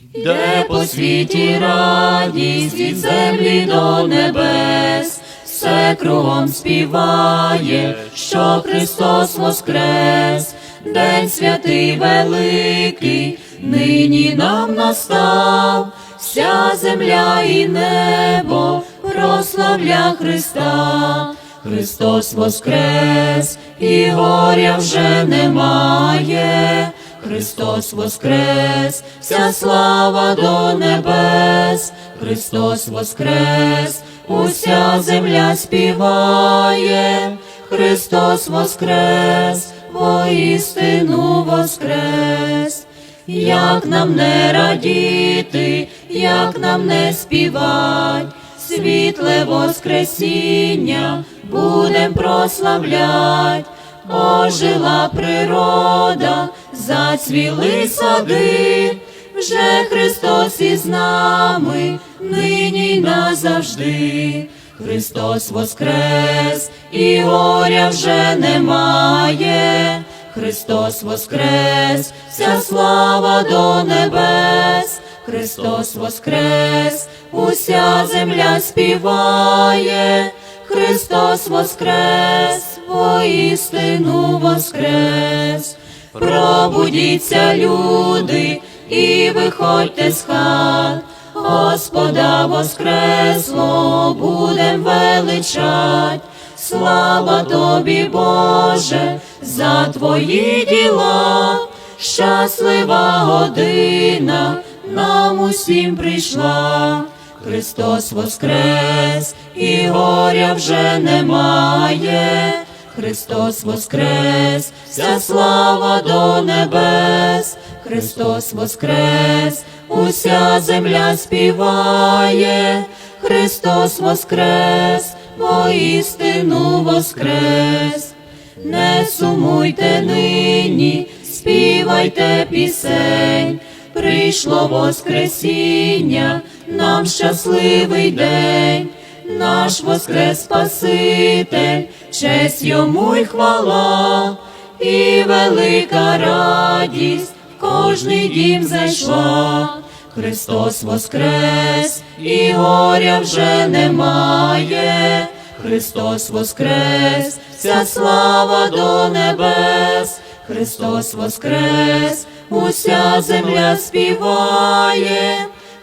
Де по світі радість від землі до небес, все кругом співає, що Христос воскрес, День святий великий, нині нам настав, вся земля і небо прославля Христа. Христос воскрес, і горя вже немає. Христос воскрес, вся слава до небес, Христос воскрес, уся земля співає, Христос воскрес, воістину воскрес, як нам не радіти, як нам не співать, світле воскресіння будем прославлять. Ожила природа, зацвіли сади, вже Христос із нами, нині й назавжди. Христос воскрес, і горя вже немає. Христос воскрес, вся слава до небес. Христос воскрес, уся земля співає. Христос воскрес, воістину воскрес. Пробудіться, люди, і виходьте з хат, Господа воскресло, будем величать. Слава тобі, Боже, за твої діла, щаслива година нам усім прийшла. Христос воскрес, і горя вже немає. Христос воскрес, вся слава до небес, Христос воскрес, уся земля співає, Христос воскрес, воістину воскрес. Не сумуйте нині, співайте пісень, прийшло Воскресіння, нам щасливий день, наш воскрес Спаситель, честь йому й хвала, і велика радість в кожний дім зайшла. Христос воскрес, і горя вже немає. Христос воскрес, вся слава до небес, Христос воскрес, уся земля співає,